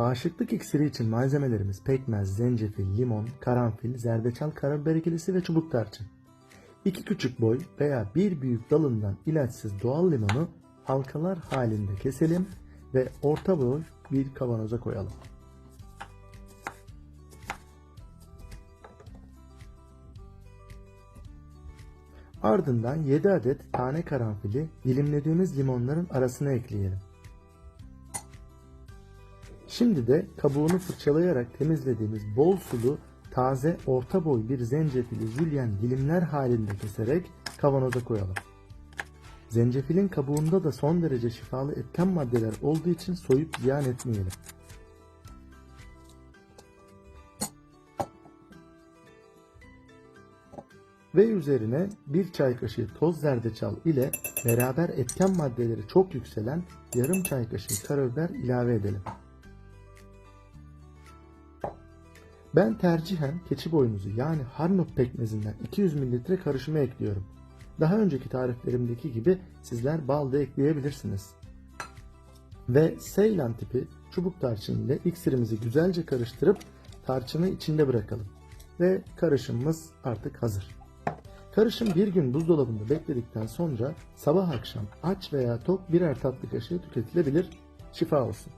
Bağışıklık iksiri için malzemelerimiz pekmez, zencefil, limon, karanfil, zerdeçal, karabiber ikilisi ve çubuk tarçın. İki küçük boy veya bir büyük dalından ilaçsız doğal limonu halkalar halinde keselim ve orta boy bir kavanoza koyalım. Ardından 7 adet tane karanfili dilimlediğimiz limonların arasına ekleyelim. Şimdi de kabuğunu fırçalayarak temizlediğimiz bol sulu taze orta boy bir zencefili jülyen dilimler halinde keserek kavanoza koyalım. Zencefilin kabuğunda da son derece şifalı etken maddeler olduğu için soyup ziyan etmeyelim. Ve üzerine bir çay kaşığı toz zerdeçal ile beraber etken maddeleri çok yükselen yarım çay kaşığı karabiber ilave edelim. Ben tercihen keçi boynuzu yani harnut pekmezinden 200 ml karışımı ekliyorum. Daha önceki tariflerimdeki gibi sizler bal da ekleyebilirsiniz. Ve Seylan tipi çubuk tarçın ile iksirimizi güzelce karıştırıp tarçını içinde bırakalım. Ve karışımımız artık hazır. Karışım bir gün buzdolabında bekledikten sonra sabah akşam aç veya tok birer tatlı kaşığı tüketilebilir. Şifa olsun.